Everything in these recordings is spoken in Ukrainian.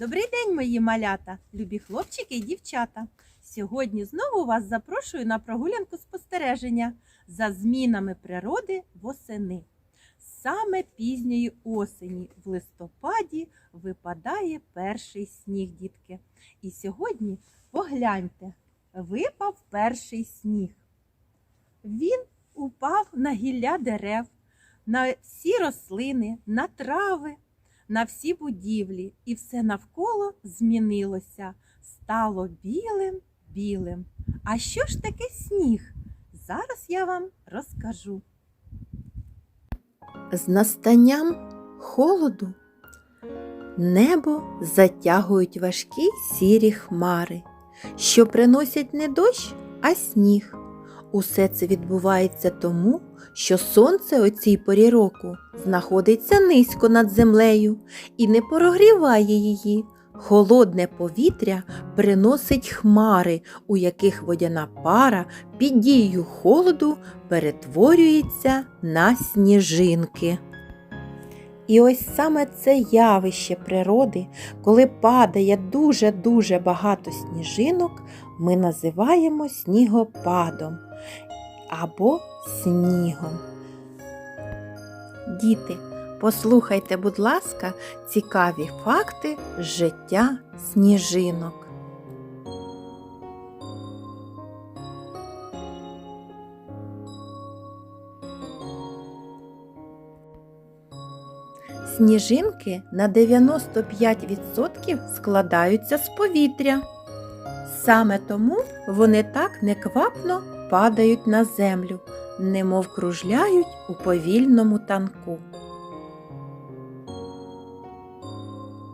Добрий день, мої малята, любі хлопчики і дівчата. Сьогодні знову вас запрошую на прогулянку спостереження за змінами природи восени. Саме пізньої осені в листопаді випадає перший сніг, дітки. І сьогодні погляньте, випав перший сніг. Він упав на гілля дерев, на всі рослини, на трави, на всі будівлі, і все навколо змінилося, стало білим білим. А що ж таке сніг? Зараз я вам розкажу. З настанням холоду небо затягують важкі сірі хмари, що приносять не дощ, а сніг. Усе це відбувається тому, що сонце о цій порі року знаходиться низько над землею і не прогріває її. Холодне повітря приносить хмари, у яких водяна пара під дією холоду перетворюється на сніжинки. І ось саме це явище природи, коли падає дуже-дуже багато сніжинок, ми називаємо снігопадом або снігом. Діти, послухайте, будь ласка, цікаві факти життя сніжинок. Сніжинки на 95% складаються з повітря. Саме тому вони так неквапно падають на землю, немов кружляють у повільному танку.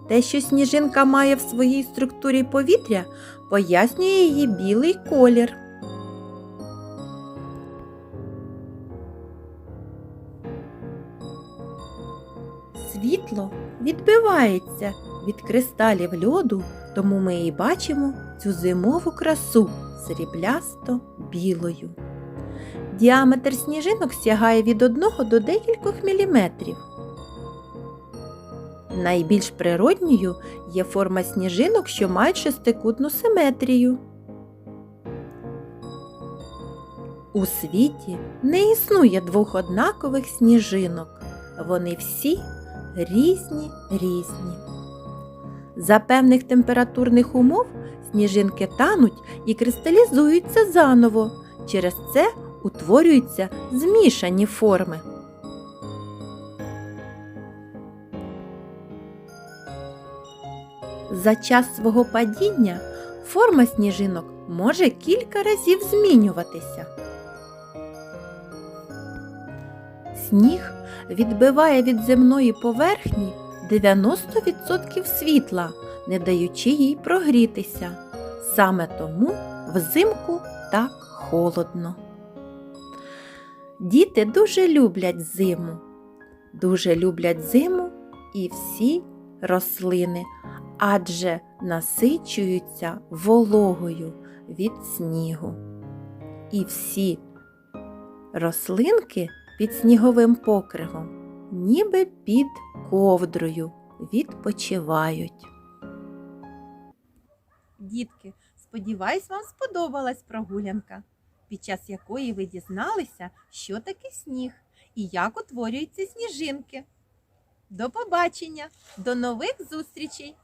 Те, що сніжинка має в своїй структурі повітря, пояснює її білий колір. Світло відбивається від кристалів льоду, тому ми і бачимо цю зимову красу сріблясто білою. Діаметр сніжинок сягає від 1 до декількох міліметрів. Найбільш природньою є форма сніжинок, що мають шестикутну симетрію. У світі не існує двох однакових сніжинок. Вони всі різні різні. За певних температурних умов сніжинки тануть і кристалізуються заново. Через це утворюються змішані форми. За час свого падіння форма сніжинок може кілька разів змінюватися. Сніг відбиває від земної поверхні 90% світла, не даючи їй прогрітися. Саме тому взимку так холодно. Діти дуже люблять зиму. Дуже люблять зиму і всі рослини, адже насичуються вологою від снігу. І всі рослинки під сніговим покривом, ніби під ковдрою, відпочивають. Дітки, сподіваюсь, вам сподобалась прогулянка, під час якої ви дізналися, що таке сніг і як утворюються сніжинки. До побачення, до нових зустрічей!